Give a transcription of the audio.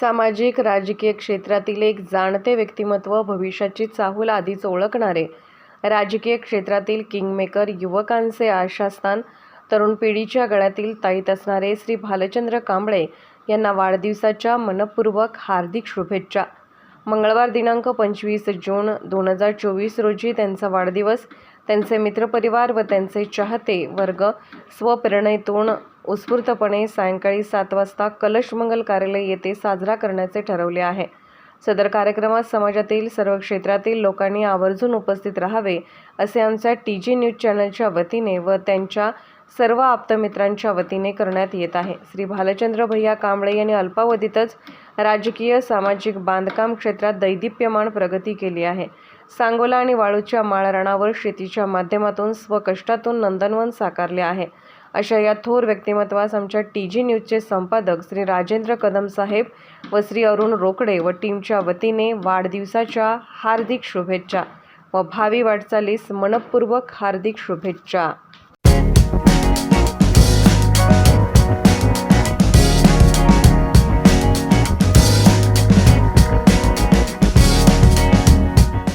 सामाजिक राजकीय क्षेत्रातील एक जाणते व्यक्तिमत्व भविष्याची चाहूल आधीच ओळखणारे. राजकीय क्षेत्रातील किंगमेकर युवकांचे आशास्थान तरुण पिढीच्या गळ्यातील ताईत असणारे श्री भालचंद्र कांबळे यांना वाढदिवसाच्या मनपूर्वक हार्दिक शुभेच्छा. मंगळवार दिनांक पंचवीस जून दोन हजार चोवीस रोजी त्यांचा वाढदिवस. त्यांचे मित्रपरिवार व त्यांचे चाहते वर्ग स्वप्रेरणेतून उत्स्फूर्तपणे सायंकाळी सात वाजता कलशमंगल कार्यालय येथे साजरा करण्याचे ठरवले आहे. सदर कार्यक्रमात समाजातील सर्व क्षेत्रातील लोकांनी आवर्जून उपस्थित राहावे असे आमच्या टी जी न्यूज चॅनलच्या वतीने व त्यांच्या सर्व आप्तमित्रांच्या वतीने करण्यात येत आहे. श्री भालचंद्र भैया कांबळे यांनी अल्पावधीतच राजकीय सामाजिक बांधकाम क्षेत्रात दैदिप्यमान प्रगती केली आहे. सांगोला आणि वाळूच्या माळरानावर शेतीच्या माध्यमातून स्वकष्टातून नंदनवन साकारले आहे. अशा या थोर व्यक्तिमत्वास आमच्या टी जी न्यूजचे संपादक श्री राजेंद्र कदम साहेब व श्री अरुण रोकडे व टीमच्या वतीने वाढदिवसाच्या हार्दिक शुभेच्छा व भावी वाटचालीस मनपूर्वक हार्दिक शुभेच्छा.